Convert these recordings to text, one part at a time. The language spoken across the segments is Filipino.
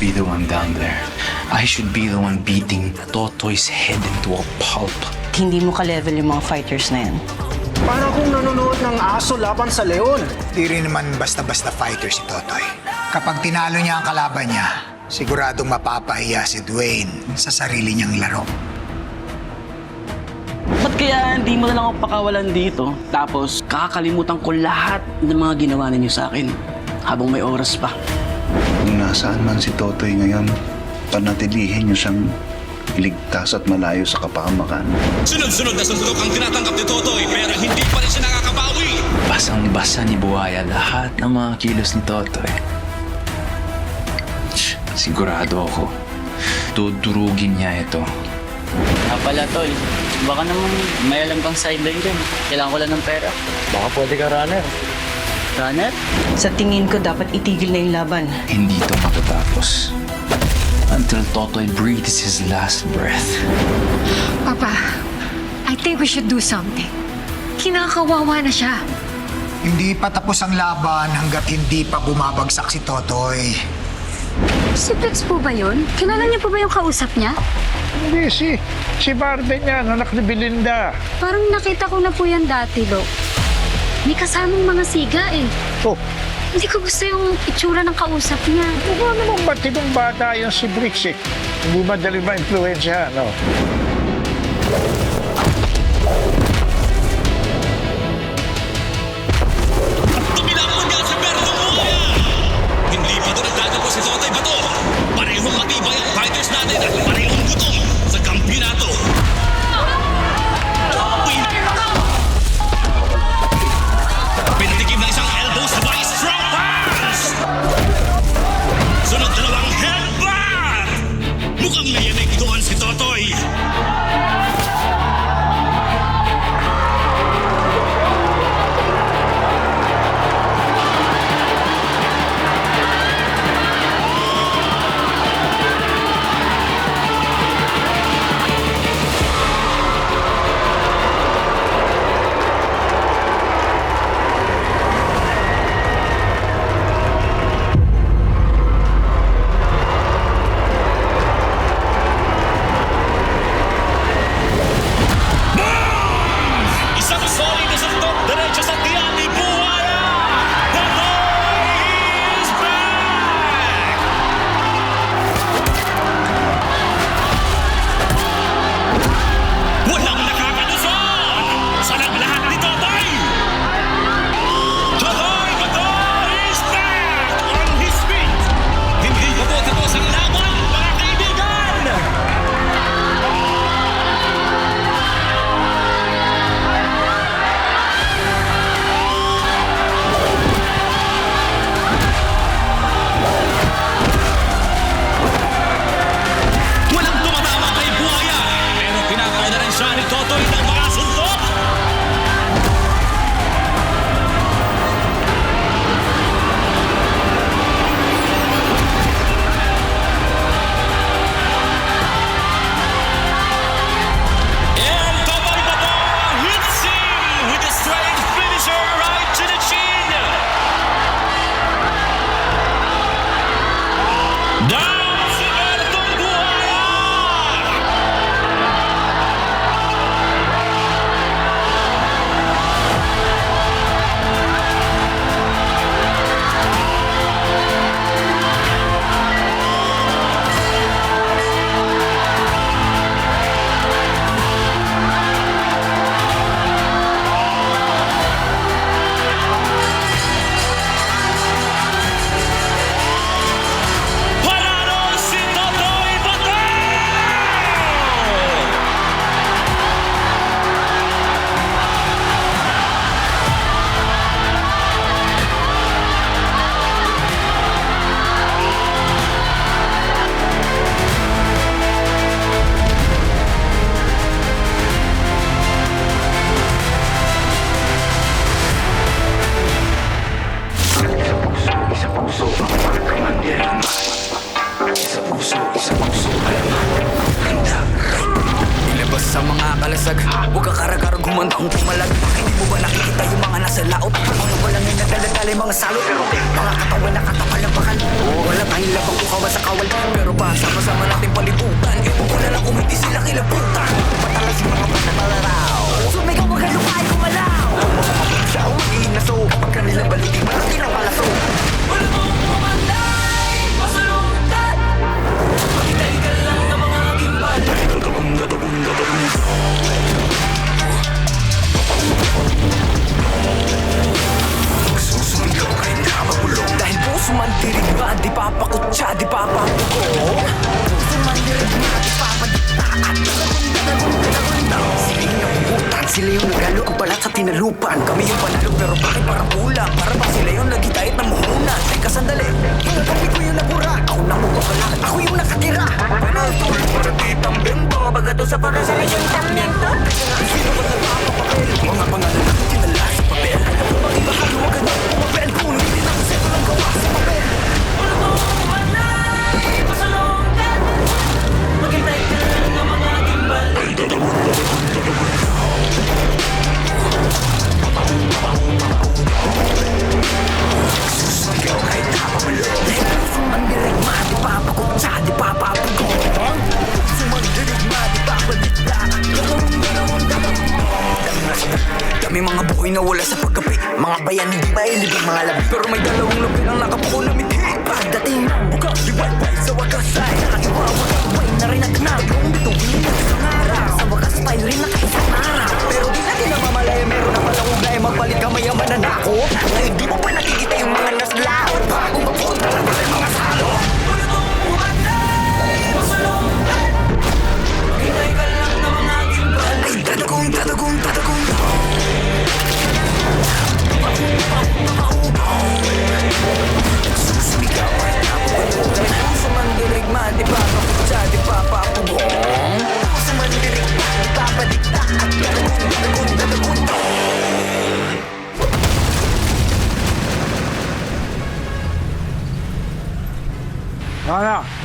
be the one down there. I should be the one beating Totoy's head into a pulp. Hindi mo ka-level yung mga fighters na yan. Para kung nanonood ng aso laban sa leon. Di rin naman basta-basta fighter si Totoy. Kapag tinalo niya ang kalaban niya, siguradong mapapahiya si Dwayne sa sarili niyang laro. Ba't kaya hindi mo na lang ako pakawalan dito? Tapos kakalimutan ko lahat ng mga ginawa ninyo sa akin habang may oras pa. Nasaan man si Totoy ngayon, panatilihin niyo siyang ligtas at malayo sa kapahamakan. Sunod-sunod na suntok ang tinatanggap ni Totoy pero hindi pa rin siya nakakabawi. Basang-basa ni Buhaya lahat ng mga kilos ni Totoy. Sigurado ako, tudurugin niya ito. Nga pala, Tol. Baka naman may alam kang sideline dyan. Kailangan ko lang ng pera. Baka pwede ka runner. Runner? Sa tingin ko, dapat itigil na yung laban. Hindi ito matatapos. Until Totoy breathes his last breath. Papa, I think we should do something. Kinakawawa na siya. Hindi pa tapos ang laban hanggat hindi pa bumabagsak si Totoy. Si Flex po ba yun? Kilala niyo po ba yung kausap niya? Hindi si, si Barden yan, anak ni Belinda. Parang nakita ko na po yan dati, Dok. May kasamang mga siga eh. Oh, Hindi ko gusto yung itsura ng kausap niya. mukha namang matibong bata yan si Bricks eh. Hindi madali ma-influensya, no?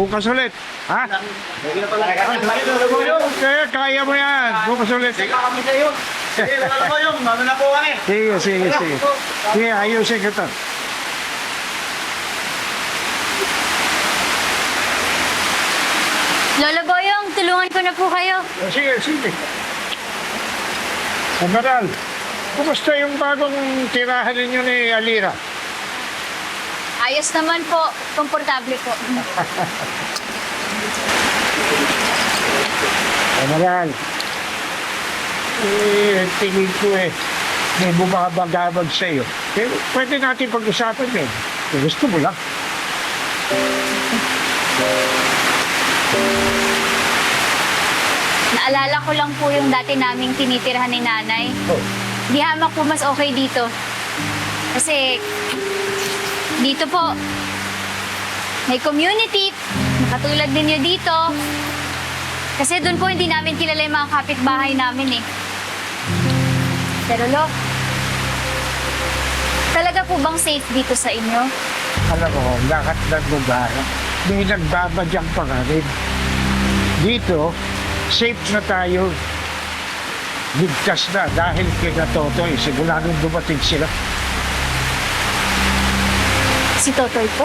Bukas ulit. Ha? Kaya, kaya mo yan. Bukas ulit. Sige, kami sa iyo. Sige, mo yung. Ano na po kami. Sige, sige, sige. Sige, ayusin kita. Lola Boyong, tulungan ko na po kayo. Sige, sige. General, kumusta yung bagong tirahan ninyo ni Alira? Ayos naman po. Komportable po. General, eh, tingin ko eh, may bumabagabag sa iyo. Eh, pwede natin pag-usapan yun. Kung gusto mo lang. Naalala ko lang po yung dati naming tinitirhan ni nanay. Di hamak po mas okay dito. Kasi dito po, may community, nakatulad ninyo dito. Kasi doon po hindi namin kilala yung mga kapitbahay namin eh. Pero lo, talaga po bang safe dito sa inyo? Alam mo, lahat ng lugar, may nagbabadyang pa nga rin. Dito, safe na tayo. Ligtas na dahil kina Totoy, siguradong dumating sila. Si Totoy po?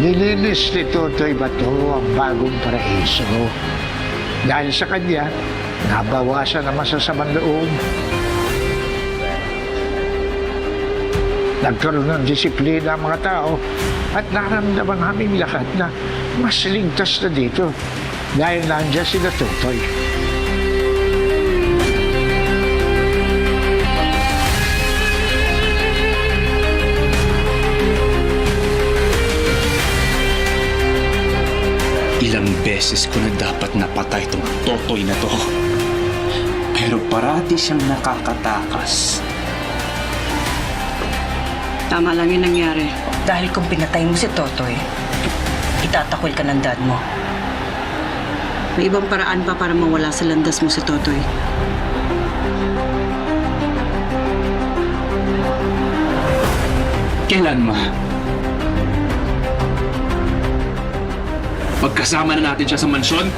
Nilinis ni Totoy Bato ang bagong paraiso. Dahil sa kanya, nabawasan ang masasamang loob. Nagkaroon ng disiplina ang mga tao at naramdaman namin lahat na mas ligtas na dito dahil nandiyan sila Totoy. Ilang beses ko na dapat napatay tong totoy na to. Pero parati siyang nakakatakas. Tama lang yung nangyari. Dahil kung pinatay mo si Totoy, itatakwil ka ng dad mo. May ibang paraan pa para mawala sa landas mo si Totoy. Kailan ma? Pagkasama na natin siya sa mansyon,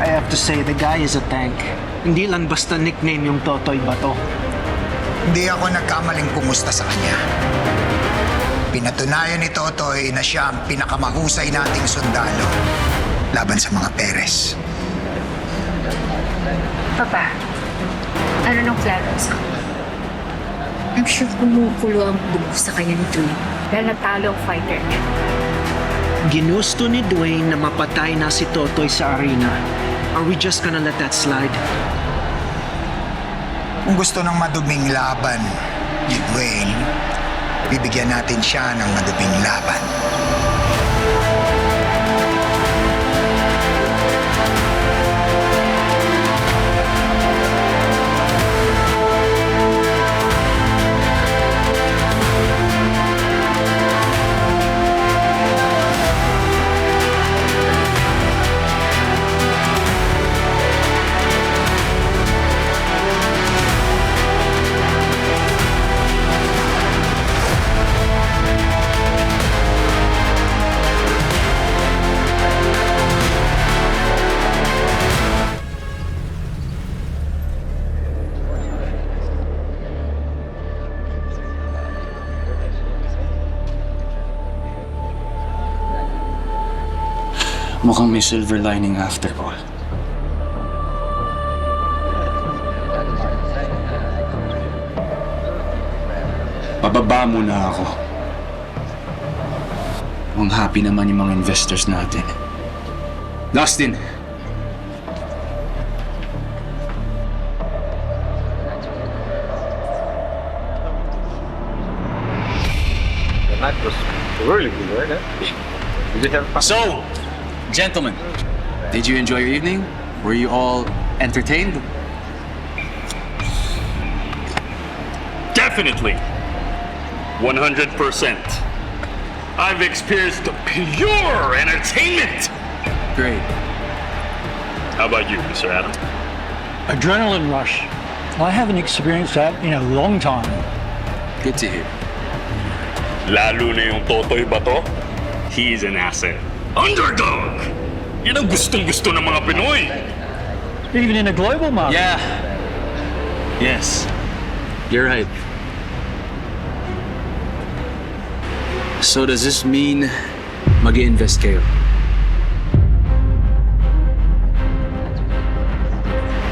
I have to say, the guy is a tank. Hindi lang basta nickname yung Totoy Bato. Hindi ako nagkamaling pumusta sa kanya. Pinatunayan ni Totoy na siya ang pinakamahusay nating sundalo laban sa mga Perez. Papa, ano nung plano sa I'm sure kumukulo ang dugo sa kanya ni Dwayne dahil natalo ang fighter niya. Ginusto ni Dwayne na mapatay na si Totoy sa arena. Are we just gonna let that slide? Kung gusto ng maduming laban ni Dwayne, bibigyan natin siya ng maduming laban. May silver lining after all. Pababa muna ako. Ang happy naman yung mga investors natin. Dustin! So, gentlemen, did you enjoy your evening? Were you all entertained? Definitely. 100%. I've experienced pure entertainment. Great. How about you, Mr. Adam? Adrenaline rush. I haven't experienced that in a long time. Good to hear. Lalo na yung Totoy Bato, he's an asset. Underdog! Yan ang gustong-gusto ng mga Pinoy. Even in a global market. Yeah. Yes. You're right. So does this mean mag invest kayo?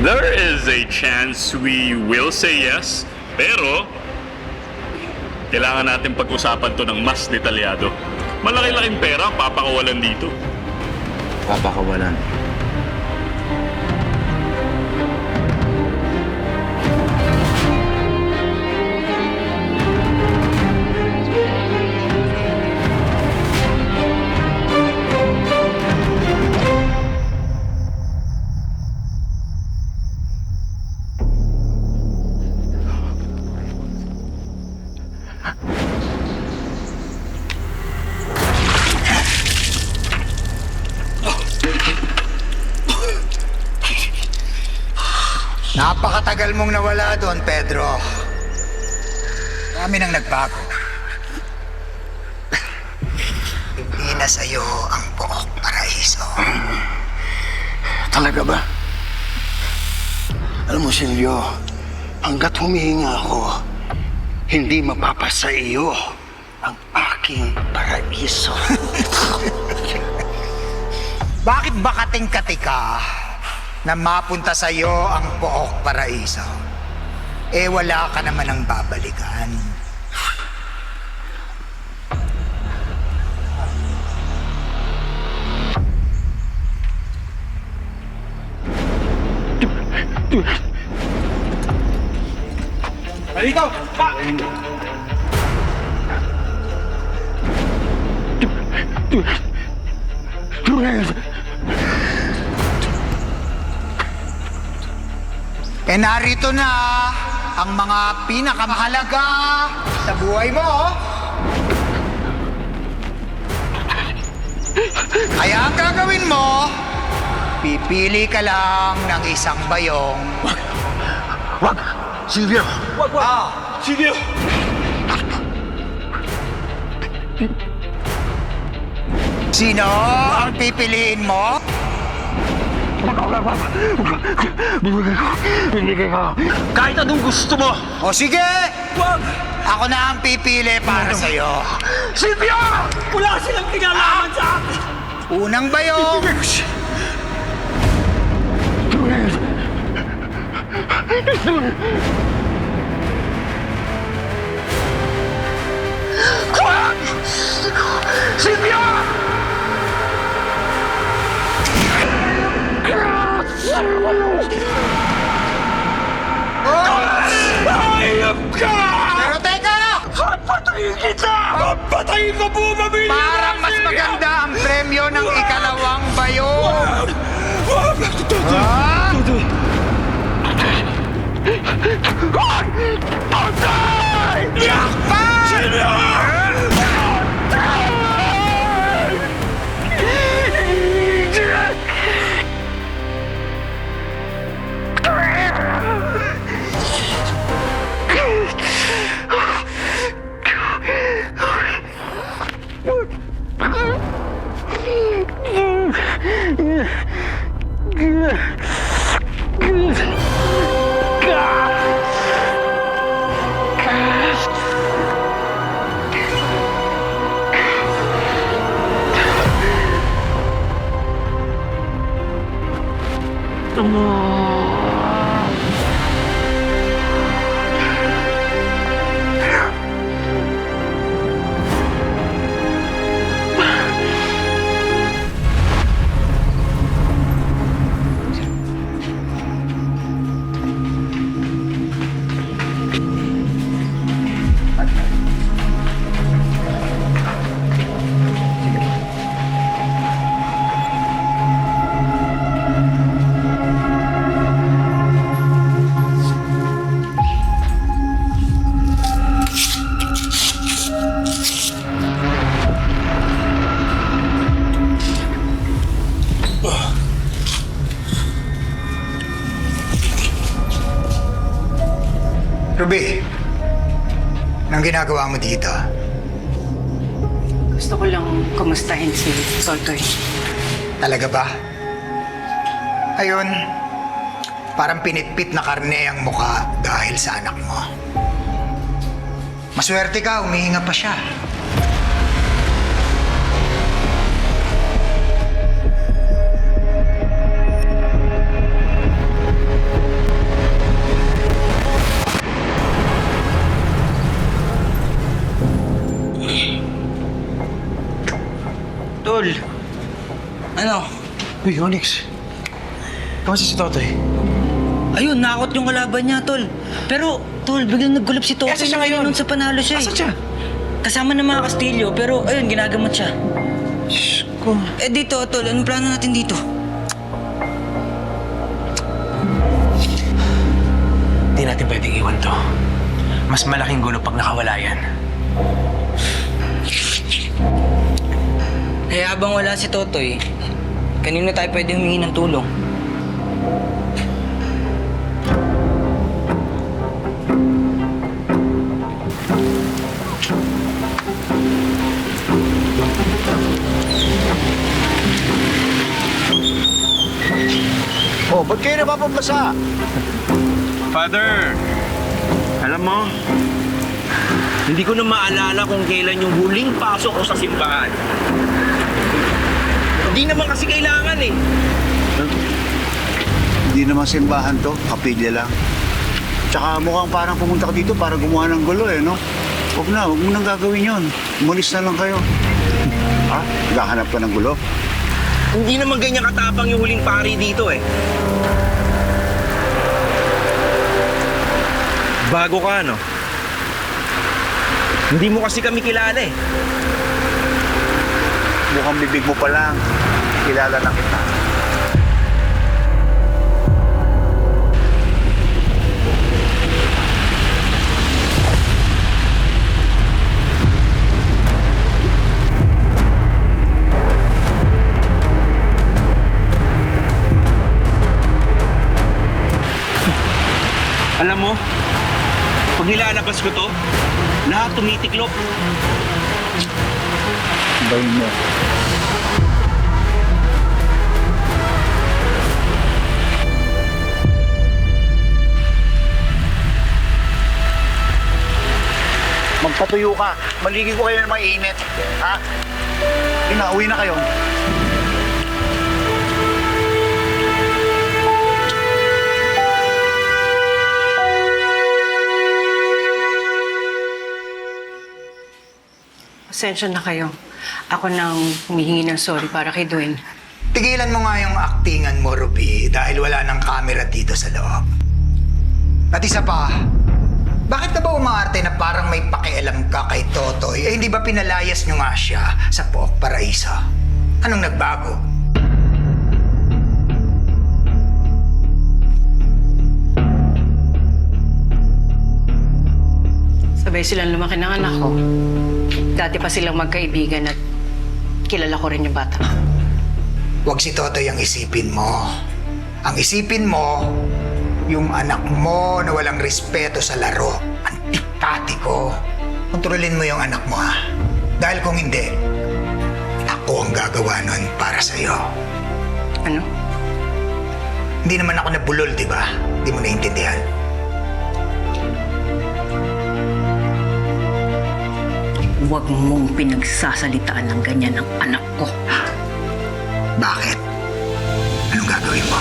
There is a chance we will say yes, pero kailangan natin pag-usapan to ng mas detalyado. Malaki-laking pera ang papakawalan dito. Papakawalan. Napakatagal mong nawala doon, Pedro. Kami nang nagbago. Hindi na sa'yo ang buok paraiso. Talaga ba? Alam mo, Silvio, hanggat humihinga ako, hindi mapapasa iyo ang aking paraiso. Bakit ba kating-kati ka na mapunta sa'yo ang buok paraiso? Eh wala ka naman ang babalikan. Dito! Pa! E narito na ang mga pinakamahalaga sa buhay mo. Kaya ang gagawin mo, pipili ka lang ng isang bayong. Wag! Silvio! Wag, wag! Ah, Silvio! sino ang pipiliin mo? Bibigay ko. Kahit anong gusto mo! O sige! Wag! Ako na ang pipili para sa'yo. Silvio! Wala silang kinalaman sa akin! Unang bayong! Silvio! Hayop ka! Pero teka! Papatayin kita! Papatayin ko po, pamilya! Parang mas maganda ang premyo ng ikalawang bayong. Ah! Patay! Yakpan! Silvio! Ginagawa mo dito? Gusto ko lang kumustahin si Totoy. Talaga ba? Ayun, parang pinitpit na karne ang muka dahil sa anak mo. Maswerte ka, umihinga pa siya. Ano? Uy, Onyx. Kamusta si Totoy? Ayun, nakot yung kalaban niya, Tol. Pero, Tol, biglang naggulap si Totoy. Asan siya ngayon? Nung sa panalo siya. Asan eh. siya? Kasama ng mga Kastilyo, pero ayun, ginagamot siya. Diyos ko. Eh dito, Tol, anong plano natin dito? Hindi natin pwedeng iwan to. Mas malaking gulo pag nakawala yan. Eh, habang wala si Totoy, kanino tayo pwede humingi ng tulong? Oh, ba't kayo napapabasa? Father, alam mo, hindi ko na maalala kung kailan yung huling pasok ko sa simbahan. Hindi naman kasi kailangan eh. Hindi naman simbahan to, kapilya lang. Tsaka mukhang parang pumunta ka dito para gumawa ng gulo eh, no? Huwag na, huwag mo nang gagawin yon. Umalis na lang kayo. Ha? Gahanap ka ng gulo? Hindi naman ganyan katapang yung huling pari dito eh. Bago ka, no? Hindi mo kasi kami kilala eh. Mukhang bibig mo pa lang. Kilala na kita. Alam mo, pag nilalabas ko to, lahat tumitiklop. Bay mo. Magpatuyo ka. Maligid ko kayo ng mainit. Ha? Ina, uwi na kayo. Pasensya na kayo. Ako nang humihingi ng sorry para kay Dwayne. Tigilan mo nga yung aktingan mo, Ruby, dahil wala ng camera dito sa loob. At isa pa, bakit na ba umaarte na parang may pakialam ka kay Totoy? Eh, hindi ba pinalayas nyo nga siya sa Pook Paraiso? Anong nagbago? Sabay silang lumaki ng anak ko. Dati pa silang magkaibigan at kilala ko rin yung bata. Huwag si Totoy ang isipin mo. Ang isipin mo, yung anak mo na walang respeto sa laro. Antikati ko. Kontrolin mo yung anak mo ha. Dahil kung hindi, ako ang gagawa nun para sa'yo. Ano? Hindi naman ako nabulol, di ba? Hindi mo naiintindihan. Huwag mong pinagsasalitaan ng ganyan ng anak ko. Bakit? Anong gagawin mo?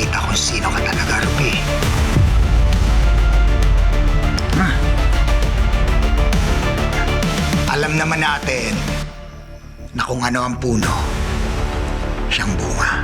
Mo ipakita kung sino ka talaga, Ruby? Alam naman natin na kung ano ang puno, siyang bunga.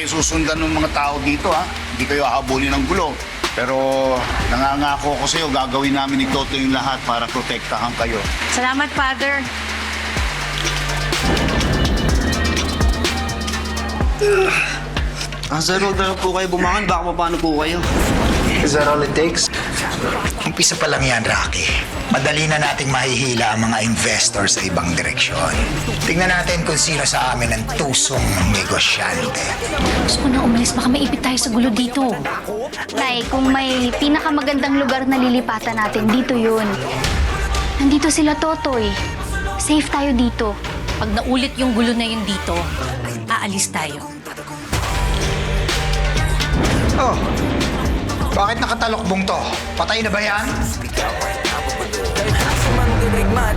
Kayo susundan ng mga tao dito, ha? Hindi kayo ahabulin ng gulo. Pero nangangako ko sa'yo, gagawin namin ni Toto yung lahat para protektahan kayo. Salamat, Father. Ah, sir, huwag na lang po kayo bumangon. Baka paano po kayo. Is that all it takes? Umpisa pa lang yan, Rocky. Madali na nating mahihila ang mga investor sa ibang direksyon. Tingnan natin kung sino sa amin ang tusong negosyante. Gusto ko na umalis. Baka maipit tayo sa gulo dito. Nay, kung may pinakamagandang lugar na lilipatan natin, dito yun. Nandito sila, Totoy. Safe tayo dito. Pag naulit yung gulo na yun dito, aalis tayo to? Bakit nakatalokbong to? Patay na ba yan? Sumandirigma,